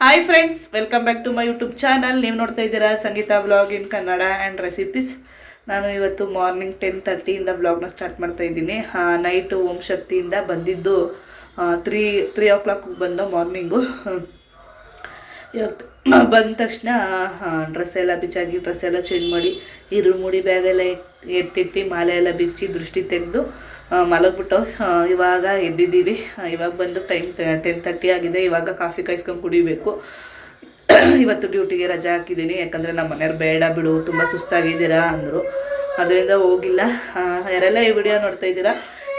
Hi friends welcome back to my YouTube channel ನೀವು ನೋಡ್ತಾ ಇದ್ದೀರಾ Sangeetha blog in Kannada and recipes ನಾನು ಇವತ್ತು ಮಾರ್ನಿಂಗ್ ಟೆನ್ ತರ್ಟಿಯಿಂದ ಬ್ಲಾಗ್ನ ಸ್ಟಾರ್ಟ್ ಮಾಡ್ತಾ ಇದ್ದೀನಿ. ನೈಟು ಓಂ ಶಕ್ತಿಯಿಂದ ಬಂದಿದ್ದು ತ್ರೀ ತ್ರೀ ಓ ಕ್ಲಾಕ್ ಬಂದು ಮಾರ್ನಿಂಗು ಇವಾಗ ಬಂದ ತಕ್ಷಣ ಡ್ರೆಸ್ ಎಲ್ಲ ಬಿಚ್ಚಾಗಿ ಡ್ರೆಸ್ ಎಲ್ಲ ಚೇಂಜ್ ಮಾಡಿ ಇರು ಮುಡಿ, ಬ್ಯಾಗೆಲ್ಲ ಎತ್ತಿಟ್ಟು ಮಾಲೆ ಎಲ್ಲ ಬಿಚ್ಚಿ ದೃಷ್ಟಿ ತೆಗೆದು ಮಲಗ್ಬಿಟ್ಟು ಇವಾಗ ಎದ್ದಿದ್ದೀವಿ. ಇವಾಗ ಬಂದು ಟೈಮ್ ಟೆನ್ ತರ್ಟಿ ಆಗಿದೆ. ಇವಾಗ ಕಾಫಿ ಕಾಯಿಸ್ಕೊಂಡು ಕುಡಿಬೇಕು. ಇವತ್ತು ಡ್ಯೂಟಿಗೆ ರಜಾ ಹಾಕಿದ್ದೀನಿ. ಯಾಕಂದರೆ ನಮ್ಮ ಮನೆಯವ್ರು ಬೇಡ ಬಿಡು, ತುಂಬ ಸುಸ್ತಾಗಿದ್ದೀರಾ ಅಂದರು. ಅದರಿಂದ ಹೋಗಿಲ್ಲ. ಯಾರೆಲ್ಲ ಈ ವಿಡಿಯೋ ನೋಡ್ತಾ ಇದ್ದೀರಾ,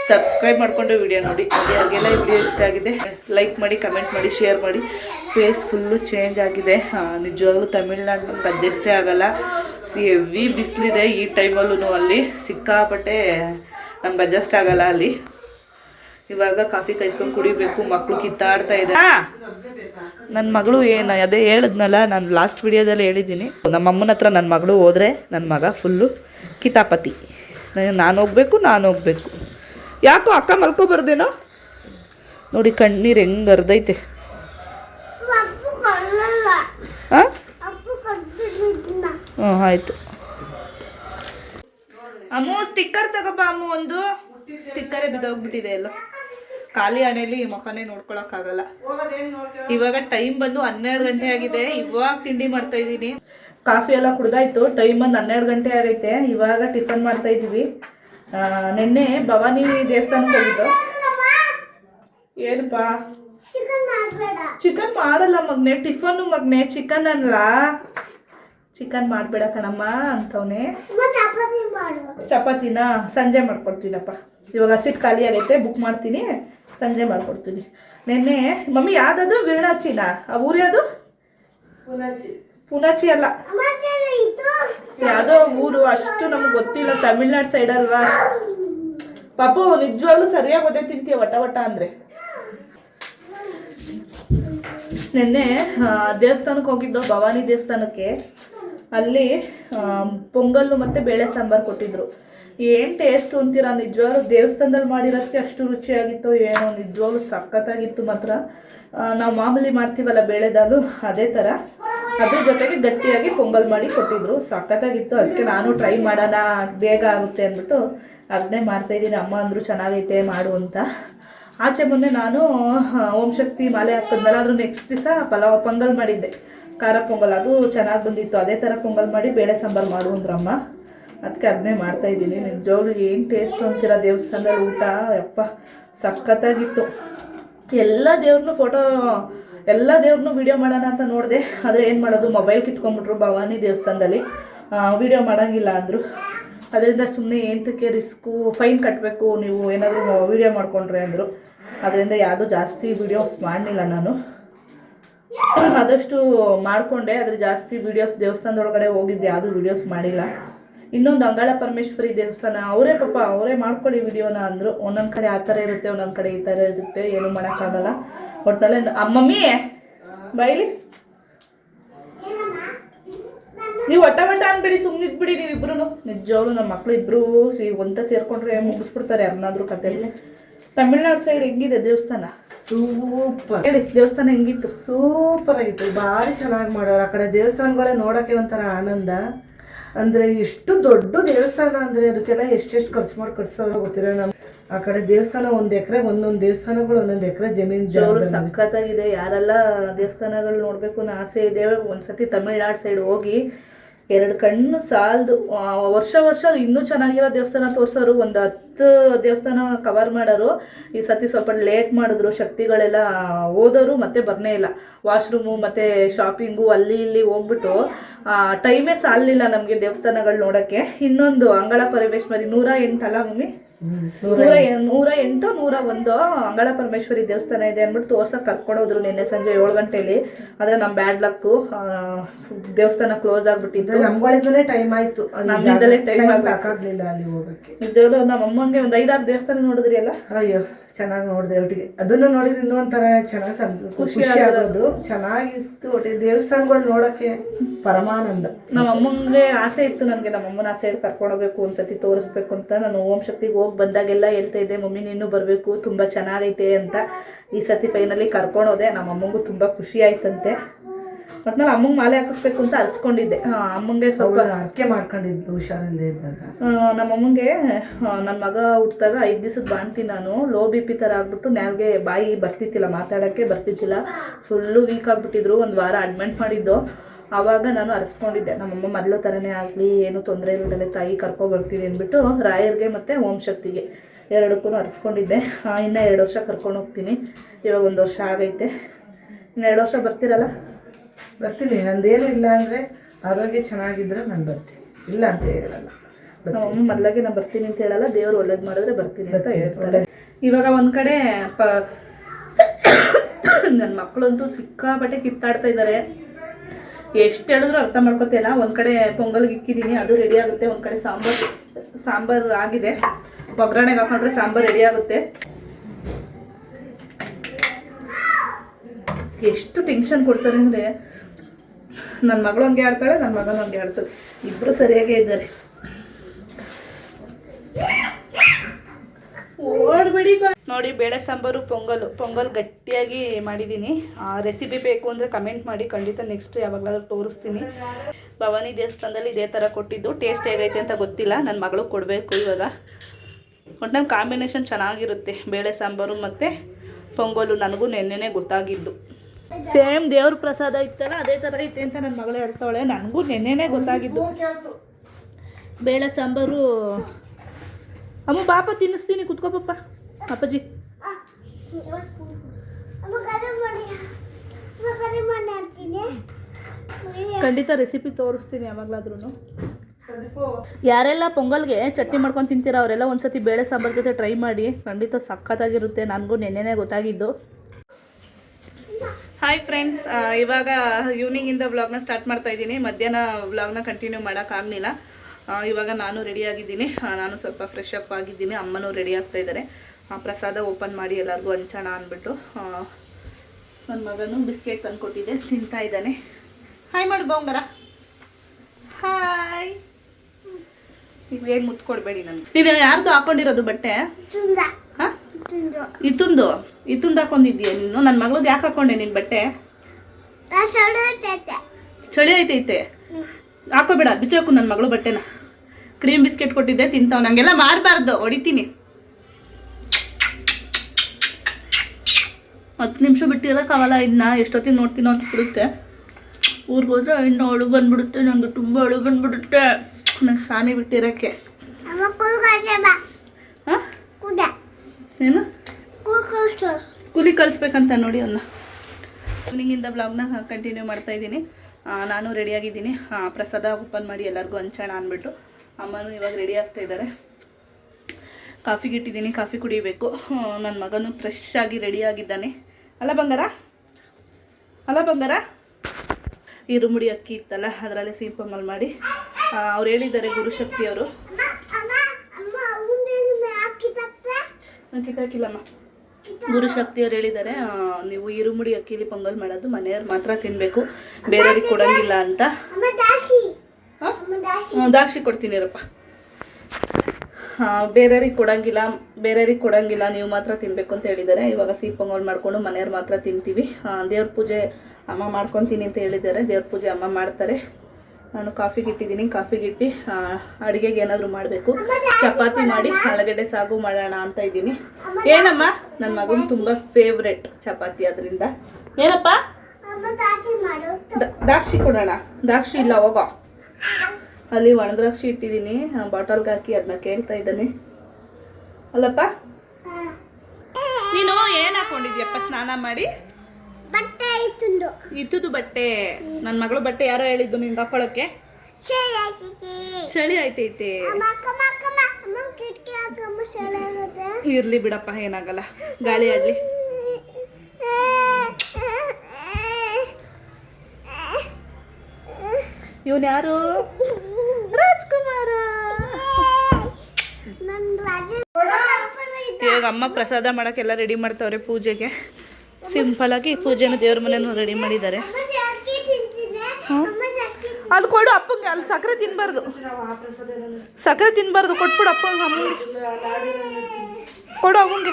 ಸಬ್ಸ್ಕ್ರೈಬ್ ಮಾಡಿಕೊಂಡು ವಿಡಿಯೋ ನೋಡಿ. ಹಾಗೆಲ್ಲ ಈ ವಿಡಿಯೋ ಇಷ್ಟ ಆಗಿದೆ, ಲೈಕ್ ಮಾಡಿ, ಕಮೆಂಟ್ ಮಾಡಿ, ಶೇರ್ ಮಾಡಿ. ಫೇಸ್ ಫುಲ್ಲು ಚೇಂಜ್ ಆಗಿದೆ. ನಿಜವಾಗ್ಲೂ ತಮಿಳ್ನಾಡು ನಮ್ಗೆ ಅಡ್ಜಸ್ಟೇ ಆಗಲ್ಲ. ಹೆವಿ ಬಿಸಿಲಿದೆ ಈ ಟೈಮಲ್ಲೂ ಅಲ್ಲಿ. ಸಿಕ್ಕಾಪಟ್ಟೆ ನಮ್ಗೆ ಅಡ್ಜಸ್ಟ್ ಆಗಲ್ಲ ಅಲ್ಲಿ. ಇವಾಗ ಕಾಫಿ ಕಾಯಿಸ್ಕೊಂಡು ಕುಡಿಬೇಕು ಮಕ್ಕಳು ಕಿತ್ತಾಡ್ತಾ ಇದೆ ನನ್ನ ಮಗಳು ಏನು, ಅದೇ ಹೇಳಿದ್ನಲ್ಲ, ನಾನು ಲಾಸ್ಟ್ ವಿಡಿಯೋದಲ್ಲಿ ಹೇಳಿದ್ದೀನಿ. ನಮ್ಮ ಅಮ್ಮನ ಹತ್ರ ನನ್ನ ಮಗಳು ಹೋದರೆ ನನ್ನ ಮಗ ಫುಲ್ಲು ಕಿತಾಪತಿ. ನಾನು ಹೋಗ್ಬೇಕು ನಾನು ಹೋಗ್ಬೇಕು. ಯಾಕೋ ಅಕ್ಕ ಮಲ್ಕೊಬಾರ್ದೇನೋ? ನೋಡಿ ಕಣ್ಣೀರು ಹೆಂಗೆ ಅರ್ಧೈತೆ ಅಪ್ಪು ಕೊಡಲ್ಲ ಹಾಂ ಅಪ್ಪು ಕೊಡ್ತಿದ್ದ ಹ್ಞೂ ಆಯಿತು. ಅಮ್ಮು ಸ್ಟಿಕ್ಕರ್ ತಗೋಬಾ ಅಮ್ಮು ಒಂದು. ಸ್ಟಿಕ್ಕರೇ ಬಿದ್ದೋಗ್ಬಿಟ್ಟಿದೆ ಎಲ್ಲ. ಖಾಲಿ ಹಣೆಯಲ್ಲಿ ಮುಖನೇ ನೋಡ್ಕೊಳಕ್ಕಾಗಲ್ಲ. ಇವಾಗ ಟೈಮ್ ಬಂದು ಹನ್ನೆರಡು ಗಂಟೆ ಆಗಿದೆ. ಇವಾಗ ತಿಂಡಿ ಮಾಡ್ತಾ ಇದ್ದೀನಿ. ಕಾಫಿ ಎಲ್ಲ ಕುಡ್ದಾಯ್ತು. ಟೈಮ್ ಬಂದು ಹನ್ನೆರಡು ಗಂಟೆ ಆಗೈತೆ. ಇವಾಗ ಟಿಫನ್ ಮಾಡ್ತಾ ಇದ್ದೀವಿ. ನಿನ್ನೆ ಭವಾನಿ ದೇವಸ್ಥಾನಕ್ಕೆ ಹೋಗಿದ್ದು. ಏನಪ್ಪಾ? ಚಿಕನ್ ಮಾಡಬೇಡ. ಚಿಕನ್ ಮಾಡಲ್ಲ ಮಗ್ನೆ ಟಿಫನ್ ಮಗ್ನೆ ಚಿಕನ್ ಅಲ್ಲ ಚಿಕನ್ ಮಾಡಬೇಡ ಕಣಮ್ಮ ಅಂತವನೇ. ಚಪಾತಿನ? ಸಂಜೆ ಮಾಡ್ಕೊಡ್ತೀನಪ್ಪ. ಇವಾಗ ಸೀಟ್ ಖಾಲಿ ಆಗೈತೆ ಬುಕ್ ಮಾಡ್ತೀನಿ ಸಂಜೆ ಮಾಡ್ಕೊಡ್ತೀನಿ. ನಿನ್ನೆ ಮಮ್ಮಿ ಯಾವ್ದದು? ವೀಣಾಚಿನ? ಆ ಊರು ಯಾವುದು? ಪುನಾಚಿ. ಅಲ್ಲ. ಯಾವುದೋ ಊರು ಅಷ್ಟು ನಮ್ಗೆ ಗೊತ್ತಿಲ್ಲ ತಮಿಳ್ನಾಡು ಸೈಡ್ ಅಲ್ವಾ? ಪಾಪ ನಿಜವಾಗ್ಲೂ ಸರಿಯಾಗಿ ಓದೇ ತಿಂತೀಯ ವಟ ವಟ ಅಂದರೆ? ನಿನ್ನೆ ದೇವಸ್ಥಾನಕ್ಕೆ ಹೋಗಿದ್ದು ಭವಾನಿ ದೇವಸ್ಥಾನಕ್ಕೆ, ಅಲ್ಲಿ ಪೊಂಗಲ್ಲು ಮತ್ತು ಬೇಳೆ ಸಾಂಬಾರು ಕೊಟ್ಟಿದ್ರು. ಏನು ಟೇಸ್ಟ್ ಅಂತೀರಾ? ನಿಜವಾಗ್ಲೂ ದೇವಸ್ಥಾನದಲ್ಲಿ ಮಾಡಿರೋದಕ್ಕೆ ಅಷ್ಟು ರುಚಿಯಾಗಿತ್ತು ಏನೋ, ನಿಜವಾಗ್ಲೂ ಸಖತ್ತಾಗಿತ್ತು ಮಾತ್ರ. ನಾವು ಮಾಮೂಲಿ ಮಾಡ್ತೀವಲ್ಲ ಬೇಳೆದಾಲು ಅದೇ ಥರ ಅದ್ರ ಜೊತೆಗೆ ಗಟ್ಟಿಯಾಗಿ ಪೊಂಗಲ್ ಮಾಡಿ ಕೊಟ್ಟಿದ್ರು. ಸಖತ್ತಾಗಿತ್ತು ಅದಕ್ಕೆ ನಾನು ಟ್ರೈ ಮಾಡೋಣ, ಬೇಗ ಆಗುತ್ತೆ ಅಂದ್ಬಿಟ್ಟು. ಅದನ್ನೇ ಮಾಡ್ತಾಯಿದ್ದೀನಿ ಅಮ್ಮ ಅಂದರು ಚೆನ್ನಾಗೈತೆ, ಮಾಡು ಅಂತ. ಆಚೆ ಮೊನ್ನೆ ನಾನು ಓಂ ಶಕ್ತಿ ಮಾಲೆ ಹಾಕಿದ್ಮೇಲೆ ಅದ್ರ ನೆಕ್ಸ್ಟ್ ದಿವಸ ಪಲಾವ್ ಪೊಂಗಲ್ ಮಾಡಿದ್ದೆ. ಖಾರ ಪೊಂಗಲ್, ಅದು ಚೆನ್ನಾಗಿ ಬಂದಿತ್ತು. ಅದೇ ಥರ ಪೊಂಗಲ್ ಮಾಡಿ ಬೇಳೆ ಸಾಂಬಾರು ಮಾಡು ಅಂದ್ರಮ್ಮ ಅದಕ್ಕೆ ಅದನ್ನೇ ಮಾಡ್ತಾಯಿದ್ದೀನಿ ನಿಜವಾಗ್ಲೂ ಏನು ಟೇಸ್ಟ್ ಅಂತೀರ ದೇವಸ್ಥಾನದಲ್ಲಿ ಊಟ? ಯಪ್ಪ, ಸಖತ್ತಾಗಿತ್ತು. ಎಲ್ಲ ದೇವ್ರನ್ನೂ ಫೋಟೋ ಎಲ್ಲ ದೇವ್ರನ್ನೂ ವೀಡಿಯೋ ಮಾಡೋಣ ಅಂತ ನೋಡಿದೆ. ಆದರೆ ಏನು ಮಾಡೋದು ಮೊಬೈಲ್ ಕಿತ್ಕೊಂಡ್ಬಿಟ್ರು ಭವಾನಿ ದೇವಸ್ಥಾನದಲ್ಲಿ. ವಿಡಿಯೋ ಮಾಡೋಂಗಿಲ್ಲ ಅಂದರು. ಅದರಿಂದ ಸುಮ್ಮನೆ ಏನಕ್ಕೆ ರಿಸ್ಕು ಫೈನ್ ಕಟ್ಟಬೇಕು ನೀವು ಏನಾದರೂ ವಿಡಿಯೋ ಮಾಡಿಕೊಂಡ್ರೆ ಅಂದರು. ಅದರಿಂದ ಯಾವುದೂ ಜಾಸ್ತಿ ವಿಡಿಯೋಸ್ ಮಾಡಲಿಲ್ಲ ನಾನು. ಆದಷ್ಟು ಮಾಡಿಕೊಂಡೆ, ಆದರೆ ಜಾಸ್ತಿ ವಿಡಿಯೋಸ್ ದೇವಸ್ಥಾನದೊಳಗಡೆ ಹೋಗಿದ್ದು ಯಾವುದೂ ವಿಡಿಯೋಸ್ ಮಾಡಿಲ್ಲ. ಇನ್ನೊಂದು ಅಂಗಾಳ ಪರಮೇಶ್ವರಿ ದೇವಸ್ಥಾನ, ಅವರೇ ಪಾಪ, ಅವರೇ ಮಾಡ್ಕೊಳ್ಳಿ ವಿಡಿಯೋನ ಅಂದರು. ಒಂದೊಂದು ಕಡೆ ಆ ಥರ ಇರುತ್ತೆ, ಒಂದೊಂದು ಕಡೆ ಈ ಥರ ಇರುತ್ತೆ, ಏನೂ ಮಾಡೋಕ್ಕಾಗಲ್ಲ. ಒಟ್ಟಿನಲ್ಲೇ ಅಮ್ಮಮ್ಮಿ, ಬೈಲಿ. ನೀವು ಒಟ್ಟ ಒಟ್ಟ ಅನ್ಬೇಡಿ ಸುಮ್ಮನೆ ಇದ್ಬಿಡಿ ನೀವು ಇಬ್ರು ನಿಜವಾಗ್ಲೂ ನಮ್ಮ ಮಕ್ಳು ಇಬ್ರು ಸಿ ಒಂತ ಸೇರ್ಕೊಂಡ್ರೆ ಮುಗಿಸ್ಬಿಡ್ತಾರೆ ಯಾರನ್ನಾದ್ರೂ ಕತೆ. ತಮಿಳ್ನಾಡು ಸೈಡ್ ಹೆಂಗಿದೆ ದೇವಸ್ಥಾನ? ಸೂಪರ್. ಹೇಳಿ ದೇವಸ್ಥಾನ ಹೆಂಗಿತ್ತು? ಸೂಪರ್ ಆಗಿತ್ತು. ಭಾರಿ ಚೆನ್ನಾಗಿ ಮಾಡೋರು. ಆ ಕಡೆ ದೇವಸ್ಥಾನಗಳೇ ನೋಡಕ್ಕೆ ಒಂಥರ ಆನಂದ. ಅಂದ್ರೆ ಎಷ್ಟು ದೊಡ್ಡ ದೇವಸ್ಥಾನ ಅಂದ್ರೆ ಅದಕ್ಕೆಲ್ಲ ಎಷ್ಟೆಷ್ಟು ಖರ್ಚು ಮಾಡಿ ಕಟ್ಸೋರು ಗೊತ್ತಿಲ್ಲ ನಮ್ ಆ ಕಡೆ ದೇವಸ್ಥಾನ ಒಂದ್ ಎಕರೆ ಒಂದೊಂದು ದೇವಸ್ಥಾನಗಳು ಒಂದೊಂದು ಎಕರೆ ಜಮೀನ್ ಜೋರು ಸಖತ್ತಾಗಿದೆ. ಯಾರೆಲ್ಲ ದೇವಸ್ಥಾನಗಳು ನೋಡಬೇಕು ಅನ್ನೋ ಆಸೆ ಇದೆ ಒಂದ್ಸತಿ ತಮಿಳ್ನಾಡು ಸೈಡ್ ಹೋಗಿ ಎರಡು ಕಣ್ಣು ಸಾಲದು ವರ್ಷ ವರ್ಷ ಇನ್ನೂ ಚೆನ್ನಾಗಿರೋ ದೇವಸ್ಥಾನ ತೋರಿಸೋರು ಒಂದು ಹತ್ತು ದೇವಸ್ಥಾನ ಕವರ್ ಮಾಡೋರು. ಈ ಸತಿ ಸ್ವಲ್ಪ ಲೇಟ್ ಮಾಡಿದ್ರು, ಶಕ್ತಿಗಳೆಲ್ಲ ಓದೋರು ಮತ್ತೆ ಬರ್ನೇ ಇಲ್ಲ. ವಾಶ್ರೂಮು ಮತ್ತು ಶಾಪಿಂಗು ಅಲ್ಲಿ ಇಲ್ಲಿ ಹೋಗ್ಬಿಟ್ಟು ಟೈಮೇ ಸಾಲಲಿಲ್ಲ ನಮಗೆ ದೇವಸ್ಥಾನಗಳು ನೋಡೋಕ್ಕೆ. ಇನ್ನೊಂದು ಅಂಗಳ ಪರಮೇಶ್ವರಿ ನೂರ ಎಂಟಲ್ಲ ಮಮ್ಮಿ? ನೂರ ನೂರ ಎಂಟು ನೂರ ಒಂದು ಅಂಗಳ ಪರಮೇಶ್ವರಿ ದೇವಸ್ಥಾನ ಇದೆ ಅಂದ್ಬಿಟ್ಟು ಕರ್ಕೊಂಡು ಕರ್ಕೊಂಡೋದ್ರು ನಿನ್ನೆ ಸಂಜೆ ಏಳು ಗಂಟೆಲಿ. ಆದ್ರೆ ನಮ್ ಬ್ಯಾಡ್ ಲಕ್ಕು ದೇವಸ್ಥಾನ ಕ್ಲೋಸ್ ಆಗಿಬಿಟ್ಟಿದ್ದು ನಮ್ಗಳಿಂದಲೇ ಟೈಮ್ ಆಯ್ತು. ನಮ್ಮಿಂದಲೇ ಟೈಮ್ ಸಾಕಾಗ್ಲಿಲ್ಲ ಅಲ್ಲಿ ಹೋಗಕ್ಕೆ. ನಮ್ಮ ಅಮ್ಮಂಗೆ ಒಂದು ಐದಾರು ದೇವಸ್ಥಾನ ನೋಡಿದ್ರಿ ಅಲ್ಲ? ಅಯ್ಯೋ. ಚೆನ್ನಾಗಿ ನೋಡಿದೆ ಒಟ್ಟಿಗೆ. ಅದನ್ನ ನೋಡಿದ್ರೆ ಇನ್ನೂ ಒಂಥರ ಚೆನ್ನಾಗಿ ಖುಷಿ ಖುಷಿ ಆಗೋದು. ಚೆನ್ನಾಗಿತ್ತು ಒಟ್ಟಿಗೆ ದೇವಸ್ಥಾನಗಳು ನೋಡಕ್ಕೆ ಪರಮಾನಂದ. ನಮ್ಮ ಅಮ್ಮಂಗೆ ಆಸೆ ಇತ್ತು ನನಗೆ ನಮ್ಮ ಅಮ್ಮನ ಆಸೆ ಕರ್ಕೊಂಡೋಗ್ಬೇಕು ಒಂದ್ಸತಿ ತೋರಿಸ್ಬೇಕು ಅಂತ. ನಾನು ಓಂ ಶಕ್ತಿಗೆ ಹೋಗಿ ಬಂದಾಗೆಲ್ಲ ಹೇಳ್ತಾ ಇದ್ದೆ ಮಮ್ಮಿ ನೀನು ಬರಬೇಕು ತುಂಬ ಚೆನ್ನಾಗೈತೆ ಅಂತ. ಈ ಸತಿ ಫೈನಲಿ ಕರ್ಕೊಂಡೋದೆ ನಮ್ಮ ಅಮ್ಮಂಗೂ ತುಂಬ ಖುಷಿ ಆಯ್ತಂತೆ. ಮತ್ತು ನಾನು ಅಮ್ಮಂಗೆ ಮಾಲೆ ಹಾಕಿಸ್ಬೇಕು ಅಂತ ಅರ್ಸ್ಕೊಂಡಿದ್ದೆ ಹಾಂ ಅಮ್ಮಂಗೆ ಸ್ವಲ್ಪ ಅರ್ಕೆ ಹುಷಾರಲ್ಲಿ ಹುಷಾರಿಲ್ಲದೆ ಇದ್ದಾಗ. ನಮ್ಮ ಅಮ್ಮಂಗೆ ನನ್ನ ಮಗ ಹುಟ್ಟಿದಾಗ ಐದು ದಿವಸದ ಬಾಣ್ತಿ ನಾನು ಲೋ ಬಿ ಪಿ ಥರ ಆಗ್ಬಿಟ್ಟು ನನಗೆ ಬಾಯಿ ಬರ್ತಿತ್ತಿಲ್ಲ ಮಾತಾಡೋಕ್ಕೆ ಬರ್ತಿತ್ತಿಲ್ಲ. ಫುಲ್ಲು ವೀಕ್ ಆಗಿಬಿಟ್ಟಿದ್ರು ಒಂದು ವಾರ ಅಡ್ಮಿಂಟ್ ಮಾಡಿದ್ದು. ಆವಾಗ ನಾನು ಅರಸ್ಕೊಂಡಿದ್ದೆ. ನಮ್ಮಮ್ಮ ಮೊದಲ ಥರನೇ ಆಗಲಿ ಏನು ತೊಂದರೆ ಇಲ್ಲದಲ್ಲೇ ತಾಯಿ ಕರ್ಕೊಬರ್ತೀವಿ ಅಂದ್ಬಿಟ್ಟು ರಾಯರ್ಗೆ ಮತ್ತು ಓಂ ಶಕ್ತಿಗೆ ಎರಡಕ್ಕೂ ಅರಸ್ಕೊಂಡಿದ್ದೆ. ಇನ್ನೂ ಇನ್ನು ಎರಡು ವರ್ಷ ಕರ್ಕೊಂಡು ಹೋಗ್ತೀನಿ. ಇವಾಗ ಒಂದು ವರ್ಷ ಆಗೈತೆ. ಇನ್ನು ಎರಡು ವರ್ಷ ಬರ್ತೀರಲ್ಲ? ಬರ್ತೀನಿ. ನಂದೇನು ಇಲ್ಲ ಅಂದರೆ ಆರೋಗ್ಯ ಚೆನ್ನಾಗಿದ್ರೆ ನಾನು ಬರ್ತೀನಿ. ಇಲ್ಲ ಅಂತ ಹೇಳಲ್ಲ. ನಮ್ಮ ನಾ ಮೊದ್ಲಾಗೆ ನಾನು ಬರ್ತೀನಿ ಅಂತ ಹೇಳಲ್ಲ ದೇವ್ರು ಒಳ್ಳೇದು ಮಾಡಿದ್ರೆ ಬರ್ತೀನಿ ಅಂತ ಹೇಳ್ತಾರೆ. ಇವಾಗ ಒಂದು ಕಡೆ ಪ ನನ್ನ ಮಕ್ಕಳಂತೂ ಸಿಕ್ಕಾಪಟ್ಟೆ ಕಿತ್ತಾಡ್ತಾ ಇದ್ದಾರೆ ಎಷ್ಟು ಹೇಳಿದ್ರು ಅರ್ಥ ಮಾಡ್ಕೋತೇನ ಒಂದು ಕಡೆ ಪೊಂಗಲ್ಗೆ ಇಕ್ಕಿದ್ದೀನಿ ಅದು ರೆಡಿ ಆಗುತ್ತೆ. ಒಂದು ಕಡೆ ಸಾಂಬಾರು ಸಾಂಬಾರು ಆಗಿದೆ. ಒಗ್ಗರಣೆಗೆ ಹಾಕೊಂಡ್ರೆ ಸಾಂಬಾರು ರೆಡಿ ಆಗುತ್ತೆ. ಎಷ್ಟು ಟೆನ್ಷನ್ ಕೊಡ್ತಾರೆ ಅಂದರೆ ನನ್ನ ಮಗಳು ಹಂಗೆ ಆಡ್ತಾಳೆ ನನ್ನ ಮಗನ ಹಂಗೆ ಆಡ್ತಾಳೆ. ಇಬ್ಬರು ಸರಿಯಾಗೇ ಇದ್ದಾರೆ. ಓಡ್ಬೇಡಿ. ನೋಡಿ, ಬೇಳೆ ಸಾಂಬಾರು, ಪೊಂಗಲ್. ಪೊಂಗಲ್ ಗಟ್ಟಿಯಾಗಿ ಮಾಡಿದ್ದೀನಿ. ಆ ರೆಸಿಪಿ ಬೇಕು ಅಂದರೆ ಕಮೆಂಟ್ ಮಾಡಿ, ಖಂಡಿತ ನೆಕ್ಸ್ಟ್ ಯಾವಾಗಲಾದ್ರೂ ತೋರಿಸ್ತೀನಿ. ಭವಾನಿ ದೇವಸ್ಥಾನದಲ್ಲಿ ಇದೇ ಥರ ಕೊಟ್ಟಿದ್ದು. ಟೇಸ್ಟ್ ಹೇಗೈತೆ ಅಂತ ಗೊತ್ತಿಲ್ಲ. ನನ್ನ ಮಗಳು ಕೊಡಬೇಕು ಇವಾಗ. ಒಟ್ಟಿನಲ್ಲಿ ಕಾಂಬಿನೇಷನ್ ಚೆನ್ನಾಗಿರುತ್ತೆ. ಬೇಳೆ ಸಾಂಬಾರು ಮತ್ತು ಪೊಂಗಲು ನನಗೂ ನೆನ್ನೆನೇ ಗೊತ್ತಾಗಿದ್ದು. ಸೇಮ್ ದೇವ್ರ ಪ್ರಸಾದ ಇತ್ತಲ್ಲ, ಅದೇ ಥರ ಐತೆ ಅಂತ ನನ್ನ ಮಗಳು ಹೇಳ್ತಾವಳೆ. ನನಗೂ ನೆನ್ನೆನೇ ಗೊತ್ತಾಗಿದ್ದು. ಬೇಳೆ ಸಾಂಬಾರು. ಅಮ್ಮ, ಬಾಪ ತಿನ್ನಿಸ್ತೀನಿ, ಕುತ್ಕೋಪ್ಪ. ಅಪ್ಪಾಜಿ. ಖಂಡಿತ ರೆಸಿಪಿ ತೋರಿಸ್ತೀನಿ ಯಾವಾಗಲಾದ್ರೂ ಯಾರೆಲ್ಲ ಪೊಂಗಲ್ಗೆ ಚಟ್ನಿ ಮಾಡ್ಕೊಂಡು ತಿಂತೀರ, ಅವರೆಲ್ಲ ಒಂದ್ಸತಿ ಬೇಳೆ ಸಾಂಬಾರ್ ಜೊತೆ ಟ್ರೈ ಮಾಡಿ. ಖಂಡಿತ ಸಖತ್ತಾಗಿರುತ್ತೆ, ನನಗೂ ನೆನ್ನೆನೇ ಗೊತ್ತಾಗಿದ್ದು. ಹಾಯ್ ಫ್ರೆಂಡ್ಸ್ ಇವಾಗ ಈವ್ನಿಂಗಿಂದ ವ್ಲಾಗ್ನ ಸ್ಟಾರ್ಟ್ ಮಾಡ್ತಾ ಇದ್ದೀನಿ. ಮಧ್ಯಾಹ್ನ ವ್ಲಾಗ್ನ ಕಂಟಿನ್ಯೂ ಮಾಡೋಕ್ಕಾಗಲಿಲ್ಲ ಇವಾಗ ನಾನು ರೆಡಿ ಆಗಿದ್ದೀನಿ. ನಾನು ಸ್ವಲ್ಪ ಫ್ರೆಶ್ ಅಪ್ ಆಗಿದ್ದೀನಿ. ಅಮ್ಮನೂ ರೆಡಿ ಆಗ್ತಾ ಇದ್ದಾರೆ. ಪ್ರಸಾದ ಓಪನ್ ಮಾಡಿ ಎಲ್ಲರಿಗೂ ಹಂಚೋಣ ಅಂದ್ಬಿಟ್ಟು ನನ್ನ ಮಗನು ಬಿಸ್ಕೆಟ್ ತಂದುಕೊಟ್ಟಿದ್ದೆ ತಿಂತಾ ಇದ್ದಾನೆ. ಹಾಯ್ ಮಾಡು ಬಂಗಾರ ಹಾಯ್ ಏನು ಮುತ್ಕೊಡ್ಬೇಡಿ ನನಗೆ. ನೀವು ಯಾರ್ದು ಹಾಕೊಂಡಿರೋದು ಬಟ್ಟೆ? ಹಾಂ? ಇತ್ತುಂದು ಇತ್ತುಂದು ಹಾಕೊಂಡಿದ್ಯಾ ನೀನು? ನನ್ನ ಮಗಳದ್ದು ಯಾಕೆ ಹಾಕೊಂಡೆ ನಿನ್ ಬಟ್ಟೆ? ಚಳಿ ಐತೆ ಐತೈತೆ ಹಾಕೋಬೇಡ ಬಿಚ್ಚೋಕು ನನ್ನ ಮಗಳು ಬಟ್ಟೆನ. ಕ್ರೀಮ್ ಬಿಸ್ಕೆಟ್ ಕೊಟ್ಟಿದ್ದೆ ತಿಂತಾವ. ನಂಗೆಲ್ಲ ಮಾಡಬಾರ್ದು ಹೊಡಿತೀನಿ. ಹತ್ತು ನಿಮಿಷ ಬಿಟ್ಟಿರೋಕ್ಕಾಗಲ್ಲ ಇದನ್ನ ಎಷ್ಟೊತ್ತಿಗೆ ನೋಡ್ತೀನೋ ಅಂತ ಬಿಡುತ್ತೆ. ಊರಿಗೆ ಹೋದ್ರೆ ಇನ್ನೂ ಅಳು ಬಂದ್ಬಿಡುತ್ತೆ ನನಗೆ ತುಂಬ ಅಳು ಬಂದ್ಬಿಡುತ್ತೆ. ನಂಗೆ ಸಾನಿ ಬಿಟ್ಟಿರೋಕ್ಕೆ ಅಮ್ಮ ಕೂತ್ಕೊಳ್ತೆ ಬಾ ಹಾಂ ಕೂದ ಏನು? ಸ್ಕೂಲಿಗೆ ಕಳಿಸ್ಬೇಕಂತ ನೋಡಿ ಅವನ್ನ ಮಾರ್ನಿಂಗಿಂದ ಬ್ಲಾಗ್ನ ಕಂಟಿನ್ಯೂ ಮಾಡ್ತಾ ಇದ್ದೀನಿ. ನಾನು ರೆಡಿಯಾಗಿದ್ದೀನಿ ಪ್ರಸಾದ ಓಪನ್ ಮಾಡಿ ಎಲ್ಲರಿಗೂ ಹಂಚೋಣ ಅಂದ್ಬಿಟ್ಟು. ಅಮ್ಮನೂ ಇವಾಗ ರೆಡಿ ಆಗ್ತಾ ಇದ್ದಾರೆ ಕಾಫಿ ಇಟ್ಟಿದ್ದೀನಿ ಕಾಫಿ ಕುಡಿಬೇಕು. ನನ್ನ ಮಗನು ಫ್ರೆಶ್ ಆಗಿ ರೆಡಿ ಆಗಿದ್ದಾನೆ. ಅಲ್ಲ ಬಂಗಾರ? ಅಲ್ಲ ಬಂಗಾರ? ಈರುಮುಡಿ ಅಕ್ಕಿ ಇತ್ತಲ್ಲ ಅದರಲ್ಲಿ ಸಿಹಿ ಪೊಂಗಲ್ ಮಾಡಿ ಅವ್ರು ಹೇಳಿದ್ದಾರೆ ಗುರುಶಕ್ತಿ ಅವರು ಅಮ್ಮ ಅಮ್ಮ ಅಮ್ಮ ಉಂಡೆನ ಹಾಕಿದತ್ತೆ ಕಿತ್ತಾಕಿಲ್ಲಮ್ಮ ಗುರು ಶಕ್ತಿಯವ್ರು ಹೇಳಿದ್ದಾರೆ ನೀವು ಈರುಮುಡಿ, ಅಕ್ಕಿಲಿ ಪೊಂಗಲ್ ಮಾಡೋದು ಮನೆಯವ್ರು ಮಾತ್ರ ತಿನ್ನಬೇಕು ಬೇರೆಯವ್ರಿಗೆ ಕೊಡಂಗಿಲ್ಲ ಅಂತ. ದಾಕ್ಷಿ ಕೊಡ್ತೀನಿರಪ್ಪ ಬೇರೆಯವ್ರಿಗೆ ಕೊಡಂಗಿಲ್ಲ ಬೇರೆಯವ್ರಿಗೆ ಕೊಡಂಗಿಲ್ಲ, ನೀವು ಮಾತ್ರ ತಿನ್ನಬೇಕು ಅಂತ ಹೇಳಿದ್ದಾರೆ. ಇವಾಗ ಸಿಹಿ ಪೊಂಗಲ್ ಮಾಡಿಕೊಂಡು ಮನೆಯವ್ರು ಮಾತ್ರ ತಿಂತೀವಿ. ದೇವ್ರ ಪೂಜೆ ಅಮ್ಮ ಮಾಡ್ಕೊತೀನಿ ಅಂತ ಹೇಳಿದ್ದಾರೆ. ದೇವ್ರ ಪೂಜೆ ಅಮ್ಮ ಮಾಡ್ತಾರೆ. ನಾನು ಕಾಫಿಗೆ ಇಟ್ಟಿದ್ದೀನಿ ಕಾಫಿಗೆ ಇಟ್ಟು ಅಡುಗೆಗೆ ಏನಾದರೂ ಮಾಡಬೇಕು. ಚಪಾತಿ ಮಾಡಿ, ಆಲೂಗಡ್ಡೆ ಸಾಗು ಮಾಡೋಣ ಅಂತ ಇದ್ದೀನಿ. ಏನಮ್ಮ? ನನ್ನ ಮಗನ ತುಂಬ ಫೇವ್ರೆಟ್ ಚಪಾತಿ ಅದರಿಂದ. ಏನಪ್ಪ? ದ್ರಾಕ್ಷಿ ಕೊಡೋಣ. ದ್ರಾಕ್ಷಿ ಇಲ್ಲ, ಹೋಗೋ. ಅಲ್ಲಿ ಒಣದ್ರಾಕ್ಷಿ ಇಟ್ಟಿದ್ದೀನಿ ಬಾಟಲ್ಗೆ ಹಾಕಿ ಅದನ್ನ ಕೇಳ್ತಾ ಇದ್ದಾನೆ. ಅಲ್ಲಪ್ಪ? ನೀನು ಏನು ಹಾಕೊಂಡಿದ್ಯಪ್ಪ, ಸ್ನಾನ ಮಾಡಿ? ಬಟ್ಟೆ ಇತ್ತುಂಡು. ಇತ್ತುದು ಬಟ್ಟೆ. ನನ್ನ ಮಗಳು ಬಟ್ಟೆ ಯಾರೋ ಹೇಳಿದ್ದು ನಿನ್ ಹಾಕೊಳಕ್ಕೆ. ಚಳಿ ಆಯ್ತೈತೆ. ಇರ್ಲಿ ಬಿಡಪ್ಪ ಏನಾಗಲ್ಲ. ಗಾಳಿ ಆಡ್ಲಿ. ಇವನ್ ಯಾರು? ರಾಜ್ಕುಮಾರ. ಇವಾಗ ಅಮ್ಮ ಪ್ರಸಾದ ಮಾಡಕ್ಕೆಲ್ಲ ರೆಡಿ ಮಾಡ್ತಾವ್ರೆ ಪೂಜೆಗೆ. ಸಿಂಪಲಾಗಿ ಪೂಜೆನ ದೇವ್ರ ಮನೆಯೂ ರೆಡಿ ಮಾಡಿದ್ದಾರೆ. ಅಲ್ಲಿ ಕೊಡು ಅಪ್ಪಂಗೆ, ಅಲ್ಲಿ ಸಕ್ಕರೆ ತಿನ್ನಬಾರ್ದು ಸಕ್ಕರೆ ತಿನ್ಬಾರ್ದು, ಕೊಟ್ಬಿಡು ಅಪ್ಪಂಗೆ ಅಮ್ಮಂಗೆ. ಕೊಡು ನಮ್ಗೆ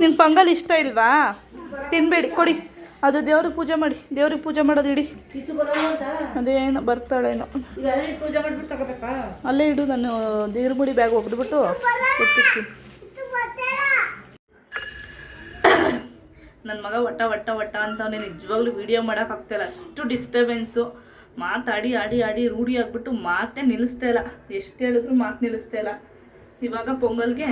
ನಿಂಗೆ ಪೊಂಗಲ್ ಇಷ್ಟ ಇಲ್ವಾ? ತಿನ್ಬೇಡಿ, ಕೊಡಿ. ಅದು ದೇವ್ರಿಗೆ ಪೂಜೆ ಮಾಡಿ ದೇವ್ರಿಗೆ ಪೂಜೆ ಮಾಡೋದು ಇಡಿ. ಅಂತ? ಅದೇನೋ ಬರ್ತಾಳೇನೋ ಅಲ್ಲೇ ಪೂಜೆ ಮಾಡ್ಬಿಟ್ಟು ತಗೋಬೇಕಾ? ಅಲ್ಲೇ ಇಡು ನಾನು ದೇವ್ರಗುಡಿ ಬ್ಯಾಗ್ ಒಗ್ದ್ಬಿಟ್ಟು ಕೊಟ್ಟಿರ್ತೀನಿ ನನ್ನ ಮಗ ಒಟ್ಟ ಒಟ್ಟ ಒಟ್ಟ ಅಂತವನೇ ನಿಜವಾಗ್ಲೂ ವಿಡಿಯೋ ಮಾಡೋಕ್ಕಾಗ್ತಾಯಿಲ್ಲ ಅಷ್ಟು ಡಿಸ್ಟರ್ಬೆನ್ಸು ಮಾತಾಡಿ ಆಡಿ ಆಡಿ ರೂಢಿ ಆಗ್ಬಿಟ್ಟು ಮಾತೇ ನಿಲ್ಲಿಸ್ತಾ ಇಲ್ಲ. ಎಷ್ಟು ಹೇಳಿದ್ರು ಮಾತು ನಿಲ್ಲಿಸ್ತಾ ಇಲ್ಲ. ಇವಾಗ ಪೊಂಗಲ್ಗೆ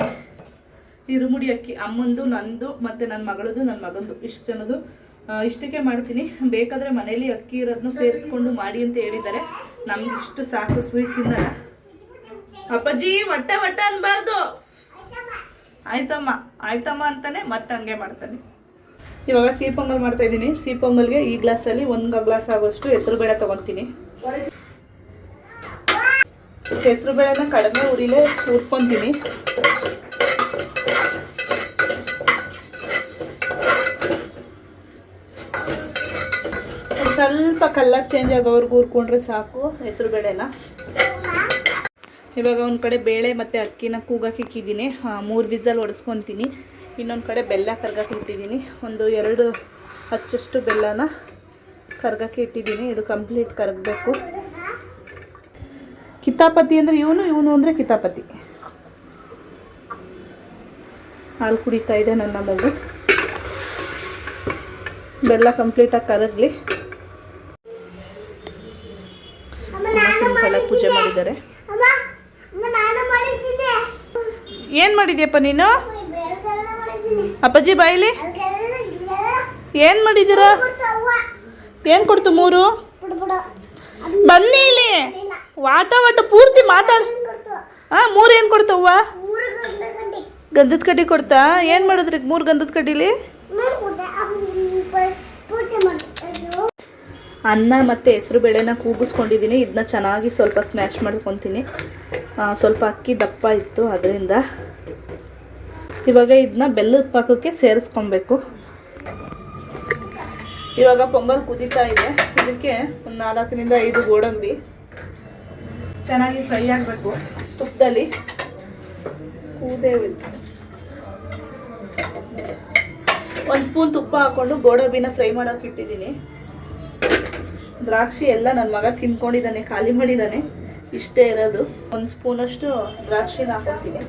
ತಿರುಮುಡಿ ಅಕ್ಕಿ ಅಮ್ಮಂದು ನಂದು ಮತ್ತು ನನ್ನ ಮಗಳದು ನನ್ನ ಮಗಂದು ಇಷ್ಟು ಜನದು ಇಷ್ಟಕ್ಕೆ ಮಾಡ್ತೀನಿ. ಬೇಕಾದರೆ ಮನೇಲಿ ಅಕ್ಕಿ ಇರೋದನ್ನು ಸೇರಿಸ್ಕೊಂಡು ಮಾಡಿ ಅಂತ ಹೇಳಿದ್ದಾರೆ. ನಮ್ಗೆ ಇಷ್ಟು ಸಾಕು ಸ್ವೀಟ್ ತಿನ್ನಲ್ಲ ಅಪ್ಪಾಜಿ ಹೊಟ್ಟೆ ಹೊಟ್ಟೆ ಅನ್ಬಾರ್ದು. ಆಯ್ತಮ್ಮ ಆಯ್ತಮ್ಮ ಅಂತಾನೆ ಮತ್ತೆ ಹಂಗೆ ಮಾಡ್ತಾನೆ. ಇವಾಗ ಸಿಹಿ ಪೊಂಗಲ್ ಮಾಡ್ತಾ ಇದ್ದೀನಿ. ಸಿಹಿ ಪೊಂಗಲ್ಗೆ ಈ ಗ್ಲಾಸಲ್ಲಿ ಒಂದು ಗ್ಲಾಸ್ ಆಗೋಷ್ಟು ಹೆಸರು ಬೇಳೆ ತಗೊಳ್ತೀನಿ ಹೆಸರು ಬೇಳೆನ ಕಡಿಮೆ ಉರಿಲೇ ಹುರ್ಕೊತೀನಿ. ಸ್ವಲ್ಪ ಕಲರ್ ಚೇಂಜ್ ಆಗೋವರೆಗೂ ಹುರ್ಕೊಂಡ್ರೆ ಸಾಕು, ಹೆಸರು ಬೇಳೆನ. ಇವಾಗ ಒಂದು ಕಡೆ ಬೇಳೆ ಮತ್ತು ಅಕ್ಕಿನ ಕೂಗಕ್ಕೆ ಇಕ್ಕಿದ್ದೀನಿ ಮೂರು ವಿಸಲ್ ಒಡಿಸ್ಕೊತೀನಿ. ಇನ್ನೊಂದು ಕಡೆ ಬೆಲ್ಲ ಕರ್ಗಕ್ಕೆ ಇಟ್ಟಿದ್ದೀನಿ ಒಂದು ಎರಡು ಹಚ್ಚಷ್ಟು ಬೆಲ್ಲನ ಕರ್ಗಕ್ಕೆ ಇಟ್ಟಿದ್ದೀನಿ ಇದು ಕಂಪ್ಲೀಟ್ ಕರಗಬೇಕು. ಕಿತಾಪತಿ ಅಂದರೆ ಇವನು ಇವನು ಅಂದರೆ ಕಿತಾಪತಿ. ಹಾಲು ಕುಡಿತಾ ಇದೆ ನನ್ನ ಮಗು. ಬೆಲ್ಲ ಕಂಪ್ಲೀಟಾಗಿ ಕರಗಲಿ ಅಮ್ಮ ನಾನು ಸಿಂಪಲಾಗಿ ಪೂಜೆ ಮಾಡಿದ್ದಾರೆ? ಏನು ಮಾಡಿದ್ಯಪ್ಪ ನೀನು? ಅಪ್ಪಾಜಿ ಬಾಯಿಲಿ ಏನ್ ಮಾಡಿದಿರ? ಏನು ಮಾಡಿದ್ದೀರಾ ಕೊಡ್ತಾವ ಏನು ಕೊಡ್ತು ಮೂರು? ಬನ್ನಿ ಇಲ್ಲಿ. ವಾಟ ವಾಟ ಪೂರ್ತಿ ಮಾತಾಡು ಹಾ ಮೂರು ಏನು ಕೊಡ್ತವ್ವ ಗಂಧದ ಕಡ್ಡಿ ಕೊಡ್ತಾ? ಏನು ಮಾಡಿದ್ರಿ ಮೂರು ಗಂಧದ ಕಡ್ಡಿಲಿ ನಾನು ಕೊಟ್ಟೆ ಪೂಜೆ ಮಾಡಿದ್ದು ಅನ್ನ ಮತ್ತು ಹೆಸರು ಬೇಳೆನ ಕೂಗಿಸ್ಕೊಂಡಿದ್ದೀನಿ. ಇದನ್ನ ಚೆನ್ನಾಗಿ ಸ್ವಲ್ಪ ಸ್ಮ್ಯಾಶ್ ಮಾಡ್ಕೊತೀನಿ. ಸ್ವಲ್ಪ ಅಕ್ಕಿ ದಪ್ಪ ಇತ್ತು ಅದರಿಂದ. ಇವಾಗ ಇದನ್ನ ಬೆಲ್ಲದ ಪಾಕಕ್ಕೆ ಸೇರಿಸ್ಕೊಬೇಕು. ಇವಾಗ ಪೊಂಗಲ್ ಕುದೀತಾ ಇದೆ. ಇದಕ್ಕೆ ಒಂದು ನಾಲ್ಕರಿಂದ ಐದು ಗೋಡಂಬಿ. ಚೆನ್ನಾಗಿ ಫ್ರೈ ಆಗಬೇಕು. ತುಪ್ಪದಲ್ಲಿ ಕೂದೇ ಒಂದು ಸ್ಪೂನ್ ತುಪ್ಪ ಹಾಕ್ಕೊಂಡು ಗೋಡಂಬಿನ ಫ್ರೈ ಮಾಡೋಕೆ ಇಟ್ಟಿದ್ದೀನಿ. ದ್ರಾಕ್ಷಿ ಎಲ್ಲ ನನ್ನ ಮಗ ತಿನ್ಕೊಂಡಿದ್ದಾನೆ, ಖಾಲಿ ಮಾಡಿದ್ದಾನೆ. ಇಷ್ಟೇ ಇರೋದು. ಒಂದು ಸ್ಪೂನಷ್ಟು ದ್ರಾಕ್ಷಿನ ಹಾಕೊತೀನಿ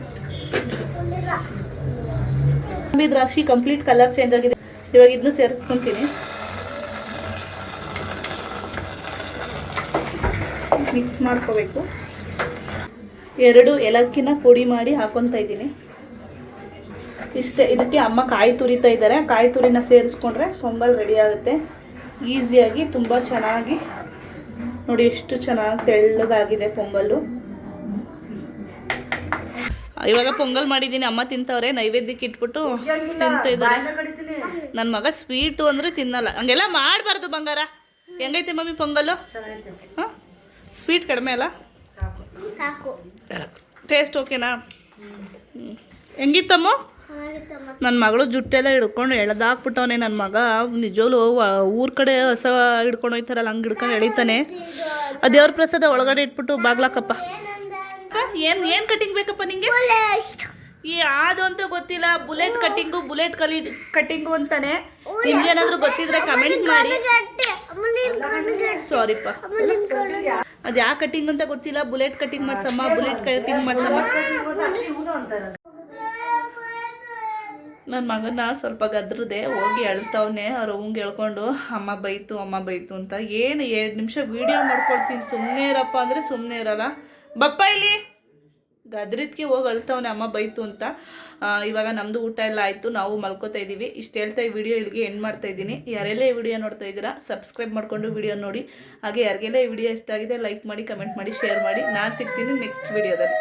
ಗೋಡಂಬಿ ದ್ರಾಕ್ಷಿ ಕಂಪ್ಲೀಟ್ ಕಲರ್ ಚೇಂಜ್ ಆಗಿದೆ. ಇವಾಗ ಇದನ್ನು ಸೇರಿಸ್ಕೊತೀನಿ. ಮಿಕ್ಸ್ ಮಾಡ್ಕೋಬೇಕು. ಎರಡು ಏಲಕ್ಕಿನ ಪುಡಿ ಮಾಡಿ ಹಾಕೊತಾ ಇದ್ದೀನಿ. ಇಷ್ಟೇ, ಇದಕ್ಕೆ ಅಮ್ಮ ಕಾಯಿ ತುರಿತಾ ಇದ್ದಾರೆ. ಕಾಯಿ ತುರಿನ ಸೇರಿಸ್ಕೊಂಡ್ರೆ, ಪೊಂಗಲ್ ರೆಡಿ ಆಗುತ್ತೆ. ಈಸಿಯಾಗಿ ತುಂಬ ಚೆನ್ನಾಗಿ ನೋಡಿ ಎಷ್ಟು ಚೆನ್ನಾಗಿ ತೆಳ್ಳಗಾಗಿದೆ ಪೊಂಗಲ್ಲು. ಇವಾಗ ಪೊಂಗಲ್ ಮಾಡಿದ್ದೀನಿ ಅಮ್ಮ ತಿಂತವ್ರೆ ನೈವೇದ್ಯಕ್ಕೆ ಇಟ್ಬಿಟ್ಟು ತಿಂತ ಇದ್ದಾರೆ. ನನ್ನ ಮಗ ಸ್ವೀಟು ಅಂದರೆ ತಿನ್ನಲ್ಲ. ಹಂಗೆಲ್ಲ ಮಾಡಬಾರ್ದು ಬಂಗಾರ. ಹೆಂಗೈತೆ ಮಮ್ಮಿ ಪೊಂಗಲ್ಲು? ಹಾಂ? ಸ್ವೀಟ್ ಕಡಿಮೆ ಅಲ್ಲ? ಸಾಕು. ಟೇಸ್ಟ್ ಓಕೆನಾ ಹ್ಞೂ ಹೆಂಗಿತ್ತಮ್ಮ? ನನ್ನ ಮಗಳು ಜುಟ್ಟೆಲ್ಲ ಹಿಡ್ಕೊಂಡು ಎಳ್ದಾಕ್ಬಿಟ್ಟವನೆ ನನ್ನ ಮಗ. ನಿಜವಲು ಊರ ಕಡೆ ಹೊಸ ಹಿಡ್ಕೊಂಡು ಹೋಯ್ತಾರಲ್ಲ ಹಂಗೆ ಹಿಡ್ಕೊಂಡು ಎಳಿತಾನೆ. ಆ ದೇವ್ರ ಪ್ರಸಾದ ಒಳಗಡೆ ಇಟ್ಬಿಟ್ಟು ಬಾಗ್ಲಾಕಪ್ಪ. ಏನು ಏನು ಕಟಿಂಗ್ ಬೇಕಪ್ಪ ನಿಂಗೆ? ಈ ಅದು ಅಂತ ಗೊತ್ತಿಲ್ಲ, ಬುಲೆಟ್ ಕಟಿಂಗು ಬುಲೆಟ್ ಕಲಿ ಕಟಿಂಗು ಅಂತಾನೆ. ನಿಮ್ಗೇನಾದ್ರೂ ಗೊತ್ತಿದ್ರೆ ಕಮೆಂಟ್ ಮಾಡಿ. ಸಾರಿಪ್ಪ ಅದು ಯಾವ ಕಟಿಂಗ್ ಅಂತ ಗೊತ್ತಿಲ್ಲ, ಬುಲೆಟ್ ಕಟಿಂಗ್ ಮಾಡ್ಸಮ್ಮ, ಬುಲೆಟ್ ಕಟಿಂಗ್ ಮಾಡ್ಸಮ್ಮ. ನನ್ನ ಮಗನ ಸ್ವಲ್ಪ ಗದ್ರದೆ ಹೋಗಿ ಹೇಳ್ತವನೆ ಅವ್ರು ಎಳ್ಕೊಂಡು ಹೇಳ್ಕೊಂಡು ಅಮ್ಮ ಬೈತು ಅಮ್ಮ ಬೈತು ಅಂತ ಏನು ಎರಡು ನಿಮಿಷ ವೀಡಿಯೋ ಮಾಡ್ಕೊಳ್ತೀನಿ ಸುಮ್ಮನೆ ಇರಪ್ಪ ಅಂದರೆ ಸುಮ್ಮನೆ ಇರಲ್ಲ. ಬಪ್ಪ ಇಲ್ಲಿ. ಗದ್ರಿದ್ಕೆ ಹೋಗಿ ಅಳ್ತವನೆ ಅಮ್ಮ ಬೈತು ಅಂತ. ಇವಾಗ ನಮ್ಮದು ಊಟ ಎಲ್ಲ ಆಯಿತು, ನಾವು ಮಲ್ಕೋತಾ ಇದ್ದೀವಿ ಇಷ್ಟು ಹೇಳ್ತಾ ಈ ವಿಡಿಯೋ ಇಲ್ಲಿಗೆ ಎಂಡ್ ಮಾಡ್ತಾ ಇದ್ದೀನಿ ಯಾರೆಲ್ಲ ಈ ವಿಡಿಯೋ ನೋಡ್ತಾ ಇದ್ದೀರಾ, ಸಬ್ಸ್ಕ್ರೈಬ್ ಮಾಡಿಕೊಂಡು ವಿಡಿಯೋ ನೋಡಿ. ಹಾಗೆ ಯಾರಿಗೆಲ್ಲ ಈ ವಿಡಿಯೋ ಇಷ್ಟ ಆಗಿದೆ, ಲೈಕ್ ಮಾಡಿ, ಕಮೆಂಟ್ ಮಾಡಿ, ಶೇರ್ ಮಾಡಿ. ನಾನು ಸಿಗ್ತೀನಿ ನೆಕ್ಸ್ಟ್ ವಿಡಿಯೋದಲ್ಲಿ.